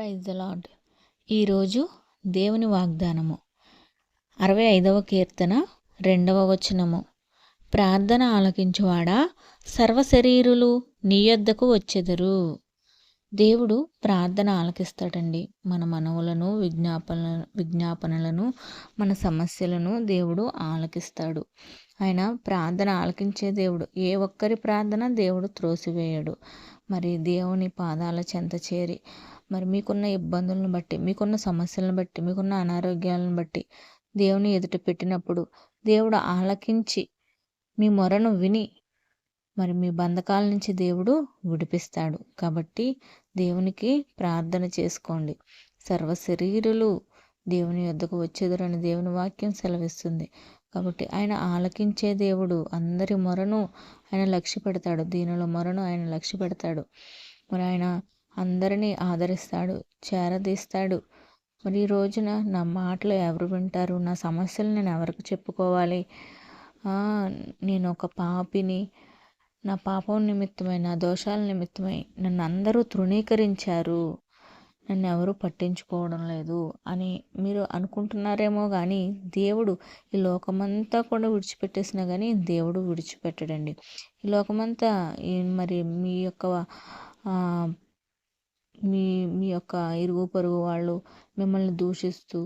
Praise the lord ఈరోజు దేవుని వాగ్దానము. అరవై ఐదవ కీర్తన రెండవ వచనము. ప్రార్థన ఆలకించువాడా? సర్వశరీరులు నీ యొద్దకు వచ్చెదరు. దేవుడు ప్రార్థన ఆలకిస్తాడండి. మన మనవులను విజ్ఞాపన విజ్ఞాపనలను మన సమస్యలను దేవుడు ఆలకిస్తాడు. ఆయన ప్రార్థన ఆలకించే దేవుడు. ఏ ఒక్కరి ప్రార్థన దేవుడు త్రోసివేయడు. మరి దేవుని పాదాల చెంత చేరి మరి మీకున్న ఇబ్బందులను బట్టి మీకున్న సమస్యలను బట్టి మీకున్న అనారోగ్యాలను బట్టి దేవుని ఎదుట పెట్టినప్పుడు దేవుడు ఆలకించి మీ మొరను విని మరి మీ బంధకాల నుంచి దేవుడు విడిపిస్తాడు. కాబట్టి దేవునికి ప్రార్థన చేసుకోండి. సర్వ శరీరులు దేవుని యొద్దకు వచ్చేదురని దేవుని వాక్యం సెలవిస్తుంది. కాబట్టి ఆయన ఆలకించే దేవుడు అందరి మొరను ఆయన లక్ష్య పెడతాడు దీనిలో మొరను ఆయన లక్ష్య పెడతాడు మరి ఆయన అందరినీ ఆదరిస్తాడు చేరదీస్తాడు. మరి ఈ రోజున నా మాటలు ఎవరు వింటారు? నా సమస్యలు నేను ఎవరికి చెప్పుకోవాలి? నేను ఒక పాపిని. నా పాపం నిమిత్తమై నా దోషాల నిమిత్తమై నన్ను అందరూ తృణీకరించారు. నన్ను ఎవరు పట్టించుకోవడం లేదు అని మీరు అనుకుంటున్నారేమో కానీ దేవుడు ఈ లోకమంతా కూడా విడిచిపెట్టేసినా కానీ దేవుడు విడిచిపెట్టడండి. ఈ లోకమంతా మరి మీ యొక్క మీ మీ యొక్క ఇరుగు పొరుగు వాళ్ళు మిమ్మల్ని దూషిస్తూ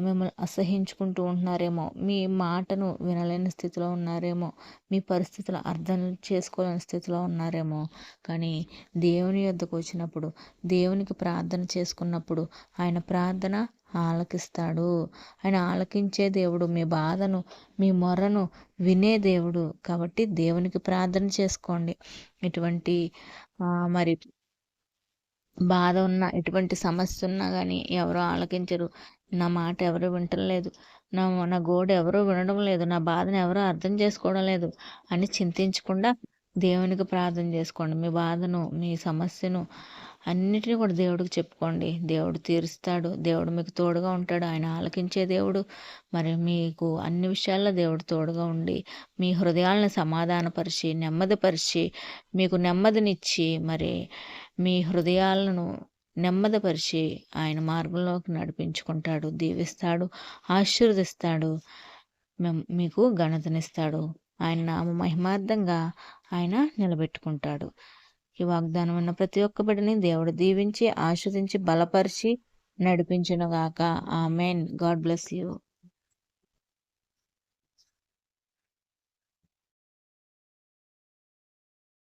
మిమ్మల్ని అసహించుకుంటూ ఉంటున్నారేమో మీ మాటను వినలేని స్థితిలో ఉన్నారేమో మీ పరిస్థితులు అర్థం చేసుకోలేని స్థితిలో ఉన్నారేమో కానీ దేవుని యొద్దకు వచ్చినప్పుడు దేవునికి ప్రార్థన చేసుకున్నప్పుడు ఆయన ప్రార్థన ఆలకిస్తాడు. ఆయన ఆలకించే దేవుడు మీ బాధను మీ మొరను వినే దేవుడు. కాబట్టి దేవునికి ప్రార్థన చేసుకోండి. ఇటువంటి మరి బాధ ఉన్న ఎటువంటి సమస్య ఉన్నా కానీ ఎవరో ఆలకించరు. నా మాట ఎవరు వింటలేదు. నా నా గోడ ఎవరూ వినడం లేదు. నా బాధను ఎవరూ అర్థం చేసుకోవడం లేదు అని చింతించకుండా దేవునికి ప్రార్థన చేసుకోండి. మీ బాధను మీ సమస్యను అన్నిటినీ కూడా దేవుడికి చెప్పుకోండి. దేవుడు తీరుస్తాడు. దేవుడు మీకు తోడుగా ఉంటాడు. ఆయన ఆలకించే దేవుడు. మరి మీకు అన్ని విషయాల్లో దేవుడు తోడుగా ఉండి మీ హృదయాలను సమాధానపరిచి నెమ్మదిపరిచి మీకు నెమ్మదినిచ్చి మరి మీ హృదయాలను నెమ్మదిపరిచి ఆయన మార్గంలోకి నడిపించుకుంటాడు దీవిస్తాడు ఆశీర్వదిస్తాడు మీకు ఘనతనిస్తాడు. ఆయన నామ మహిమార్థంగా ఆయన నిలబెట్టుకుంటాడు. ఈ వాగ్దానం ఉన్న ప్రతి ఒక్క బిడ్డని దేవుడు దీవించి ఆశ్వదించి బలపరిచి నడిపించునుగాక. ఆ మెయిన్ గాడ్ బ్లెస్ యూ.